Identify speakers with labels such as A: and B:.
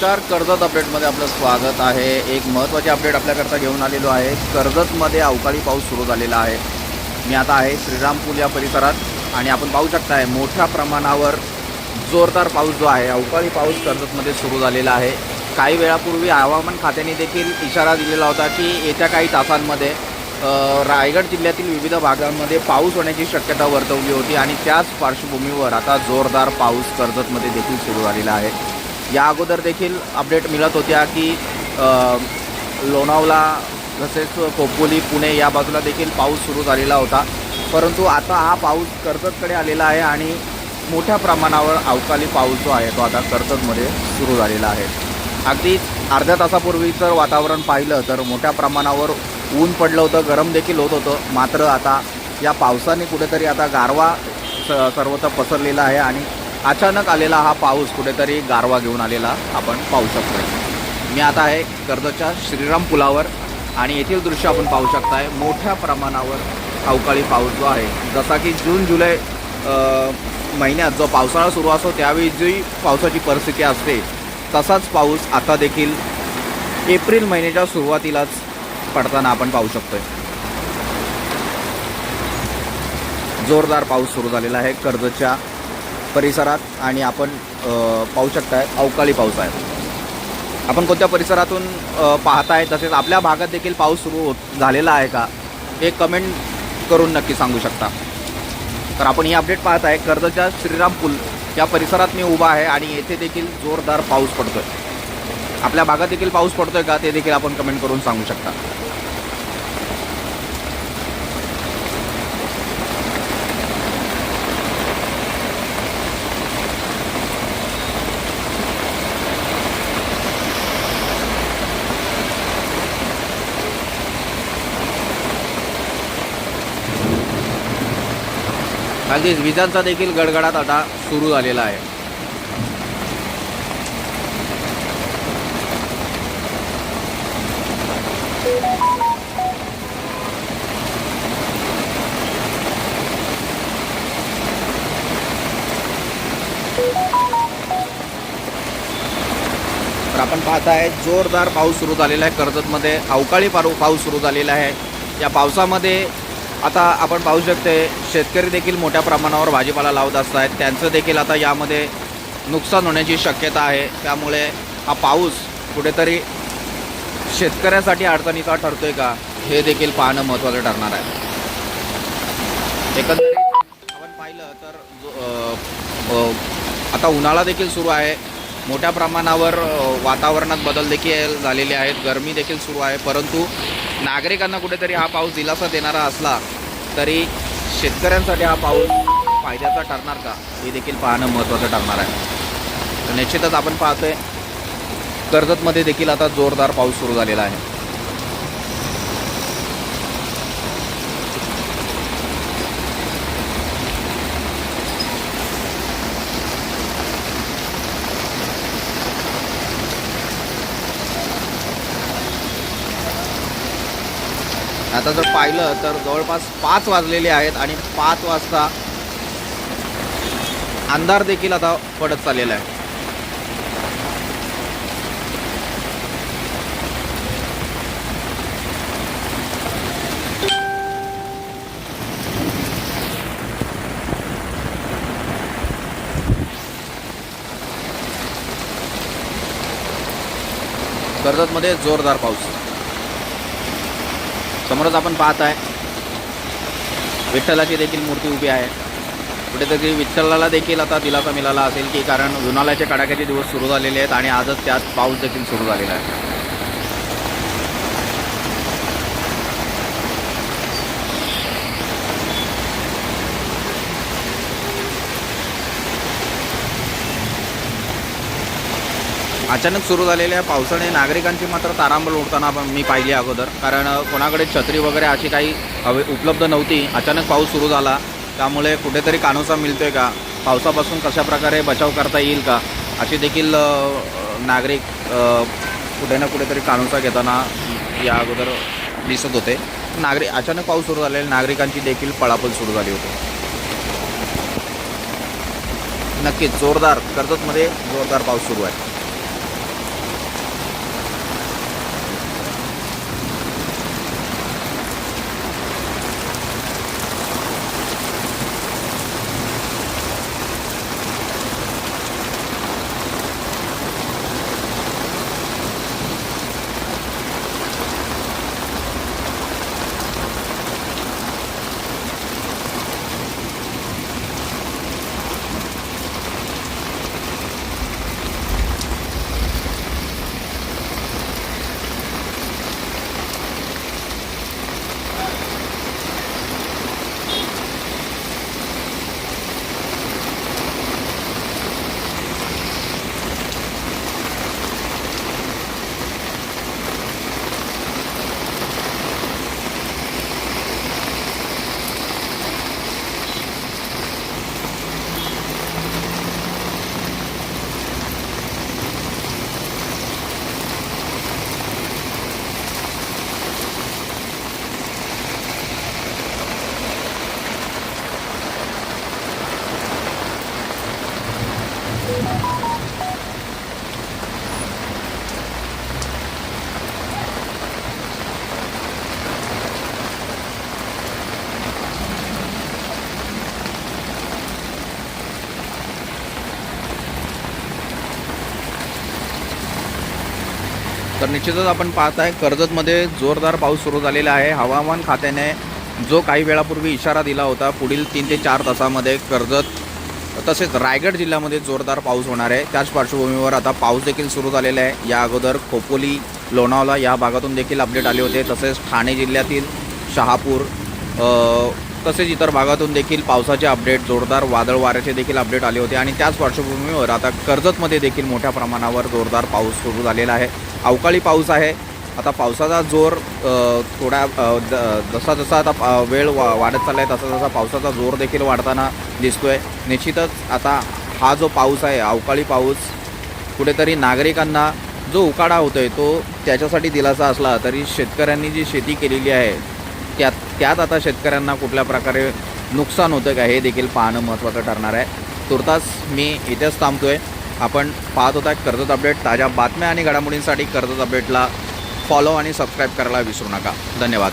A: नमस्कार. कर्जत अपडेटमध्ये आपलं स्वागत आहे. एक महत्त्वाची अपडेट आपल्याकरता घेऊन आलेलो आहे. कर्जतमध्ये अवकाळी पाऊस सुरू झालेला आहे. मी आता आहे श्रीरामपूल या परिसरात आणि आपण पाहू शकताय मोठ्या प्रमाणावर जोरदार पाऊस जो आहे अवकाळी पाऊस कर्जतमध्ये सुरू झालेला आहे. काही वेळापूर्वी हवामान खात्याने देखील इशारा दिलेला होता की येत्या काही तासांमध्ये रायगड जिल्ह्यातील विविध भागांमध्ये पाऊस होण्याची शक्यता वर्तवली होती आणि त्याच पार्श्वभूमीवर आता जोरदार पाऊस कर्जतमध्ये देखील सुरू झालेला आहे. या अगोदर देखील अपडेट मिळत होत्या की लोणावला तसेच कोपोली पुणे या बाजूला देखील पाऊस सुरू झालेला होता. परंतु आता हा पाऊस कर्जतकडे आलेला आहे आणि मोठ्या प्रमाणावर अवकाळी पाऊस जो आहे तो आता कर्जतमध्ये सुरू झालेला आहे. अगदी अर्ध्या तासापूर्वीचं वातावरण पाहिलं तर मोठ्या प्रमाणावर ऊन पडलं होतं गरम देखील होत होतं. मात्र आता या पावसाने कुठेतरी आता गारवा स सर्वत्र पसरलेला आहे आणि अचानक आलेला हा पाऊस कुठेतरी गारवा घेऊन आलेला आपण पाहू शकतो मी आता आहे कर्जच्या श्रीराम पुलावर आणि येथील दृश्य आपण पाहू शकताय मोठ्या प्रमाणावर अवकाळी पाऊस जो आहे जसा की जून जुलै महिन्यात जो पावसाळा सुरू असतो त्यावेळी जी पावसाची परिस्थिती असते तसाच पाऊस आता देखील एप्रिल महिन्याच्या सुरुवातीलाच पडताना आपण पाहू शकतोय. जोरदार पाऊस सुरू झालेला आहे कर्जच्या परिसरात आणि आपण पाहू शकताय अवकाळी पाऊस आहे. आपण कोणत्या परिसरातून पाहताय तसेच आपल्या भागात देखील पाऊस सुरू होत झालेला आहे का? हे कमेंट करून नक्की सांगू शकता. तर आपण ही अपडेट पाहत आहे कर्जच्या श्रीराम पूल या परिसरात मी उभा आहे आणि येथे देखील जोरदार पाऊस पडतोय. आपल्या भागात देखील पाऊस पडतोय का ते देखील आपण कमेंट करून सांगू शकता. अगदीच विजांचा देखील गडगडाट आता सुरू झालेला आहे. तर आपण आहे जोरदार पाऊस सुरू झालेला आहे. कर्जतमध्ये अवकाळी पाऊ पाऊस सुरू झालेला आहे. या पावसामध्ये आता आपण पाहू शकते शेतकरी देखील मोठ्या प्रमाणावर भाजीपाला लावत असतात. त्यांचं देखील आता यामध्ये नुकसान होण्याची शक्यता आहे. त्यामुळे हा पाऊस कुठेतरी शेतकऱ्यासाठी अडचणीचा ठरतोय का हे देखील पाहणं महत्त्वाचं ठरणार आहे. एकंदरीत आपण पाहिलं तर आता उन्हाळा देखील सुरू आहे. मोठ्या प्रमाणावर वातावरणात बदल देखील झालेले आहेत. गरमी देखील सुरू आहे. परंतु नागरिकांना कुठेतरी हा पाऊस दिलासा देणारा असला तरी शेतकऱ्यांसाठी हा पाऊस फायद्याचा ठरणार का? हे देखील पाहणं महत्त्वाचं ठरणार आहे. तर निश्चितच आपण पाहतोय कर्जतमध्ये देखील आता जोरदार पाऊस सुरू झालेला आहे. आता जर पाहिलं तर जवळपास पाच वाजलेले आहेत आणि पाच वाजता अंधार देखील आता पडत चाललेला आहे. कर्जतमध्ये जोरदार पाऊस. समोरच आपण पाहत आहे विठ्ठलाची देखील मूर्ती उभी आहे. कुठेतरी विठ्ठलाला देखील आता दिलासा मिळाला असेल की कारण उन्हाळ्याचे कडाक्याचे दिवस सुरू झालेले आहेत आणि आजच त्यात पाऊस देखील सुरू झालेला आहे. अचानक सुरू झालेल्या पावसाने नागरिकांची मात्र तारांबळ उडताना आपण मी पाहिली अगोदर. कारण कोणाकडे छत्री वगैरे अशी काही हवे उपलब्ध नव्हती. अचानक पाऊस सुरू झाला. त्यामुळे कुठेतरी कानोसा मिळतोय का? पावसापासून कशा प्रकारे बचाव करता येईल का? अशी देखील नागरिक कुठे ना कुठेतरी कानोसा घेताना या अगोदर दिसत होते. नागरिक अचानक पाऊस सुरू झालेल्या नागरिकांची देखील पळापळ सुरू झाली होती. नक्कीच जोरदार कर्जतमध्ये जोरदार पाऊस सुरू आहे. तर निश्चितच आपण पाहत आहे कर्जतमध्ये जोरदार पाऊस सुरू झालेला आहे. हवामान खात्याने जो काही वेळापूर्वी इशारा दिला होता पुढील तीन ते चार तासामध्ये कर्जत तसेच रायगड जिल्ह्यामध्ये जोरदार पाऊस होणार आहे. त्याच पार्श्वभूमीवर आता पाऊस देखील सुरू झालेला आहे. या अगोदर खोपोली लोणावला या भागातून देखील अपडेट आले होते. तसेच ठाणे जिल्ह्यातील शहापूर तसेच इतर भागातून देखील पावसाचे अपडेट जोरदार वादळ वाऱ्याचे देखील अपडेट आले होते आणि त्याच पार्श्वभूमीवर आता कर्जतमध्ये देखील मोठ्या प्रमाणावर जोरदार पाऊस सुरू झालेला आहे. अवकाळी पाऊस आहे. आता पावसाचा जोर थोडा थोड्या जसा जसा आता वेळ वा वाढत चालला आहे तसा तसा पावसाचा जोर देखील वाढताना दिसतोय. निश्चितच आता हा जो पाऊस आहे अवकाळी पाऊस कुठेतरी नागरिकांना जो उकाडा होतोय तो त्याच्यासाठी दिलासा असला तरी शेतकऱ्यांनी जी शेती केलेली आहे त्यात त्यात आता शेतकऱ्यांना कुठल्या प्रकारे नुकसान होतं का हे देखील पाहणं महत्त्वाचं ठरणार आहे. तुर्तास मी इथेच थांबतोय. आपण पाहत होता कर्जत अपडेट. ताज्या बातम्या आणि घडामोडींसाठी कर्जत अपडेटला फॉलो आणि सबस्क्राईब करायला विसरू नका. धन्यवाद.